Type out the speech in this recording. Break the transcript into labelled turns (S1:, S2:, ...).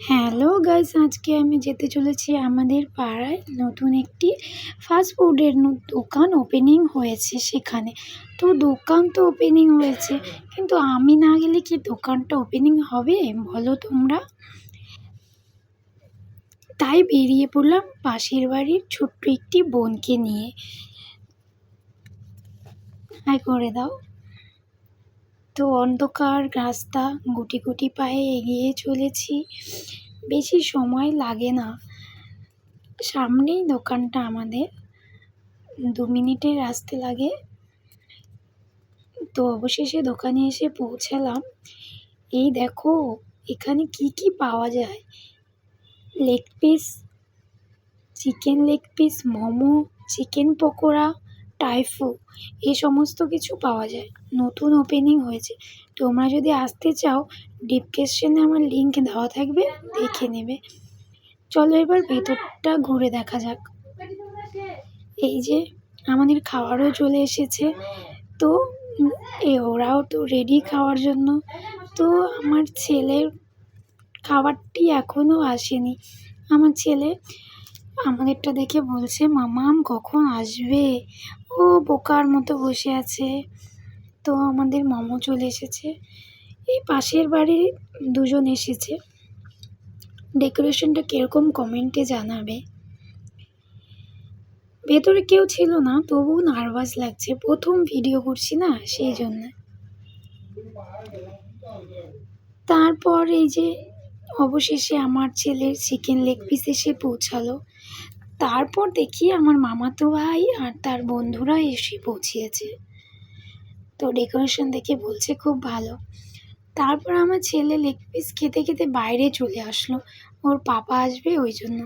S1: Hello guys, আজকে আমি যেতে চলেছি আমাদের পাড়ায়। নতুন একটি ফাস্ট ফুডের দোকান ওপেনিং হয়েছে সেখানে। তো দোকান তো ওপেনিং হয়েছে, কিন্তু আমি না গেলে কি দোকানটা ওপেনিং হবে বলো তোমরা? তাই বেরিয়ে পড়লাম পাশের বাড়ির ছোট্ট একটি বোনকে নিয়ে। হাই করে দাও। তো অন্ধকার রাস্তা, গুটি গুটি পায়ে এগিয়ে চলেছি। বেশি সময় লাগে না। সামনেই দোকানটা আমাদের। দু মিনিটের আসতে লাগে। তো অবশেষে দোকানে এসে পৌঁছালাম। এই দেখো, এখানে কি কি পাওয়া যায়? Leg piece, chicken leg piece, momo, chicken pakora Taifu এ সমস্ত কিছু পাওয়া যায়। নতুন ওপেনিং হয়েছে। তোমরা যদি আসতে চাও ডিসক্রিপশনে আমার লিঙ্ক দেওয়া থাকবে, দেখে নেবে। চলো এবার ভেতরটা ঘুরে দেখা যাক। এই যে, আমাদের খাবারও চলে এসেছে। তো, এ ওরাও তো রেডি খাওয়ার জন্য। তো, আমার ছেলের খাবারটি এখনও আসেনি। আমার ছেলে আমাদেরটা দেখে বলছে, মামাম, কখন আসবে? ও বোকার মতো বসে আছে। তো আমাদের মোমো চলে এসেছে। এই পাশের বাড়ির দুজন এসেছে। ডেকোরেশনটা কীরকম কমেন্টে জানাবে। ভেতরে কেউ ছিল না তবু নার্ভাস লাগছে। প্রথম ভিডিও করছি না, সেই জন্য। তারপর এই যে অবশেষে আমার ছেলের চিকেন লেগ পিস এসে পৌঁছালো। তারপর দেখি আমার মামাতো ভাই আর তার বন্ধুরা এসে পৌঁছিয়েছে। তো ডেকোরেশন দেখে বলছে খুব ভালো। তারপর আমার ছেলে লেগ পিস খেতে খেতে বাইরে চলে আসলো। ওর পাপা আসবে ওই জন্য।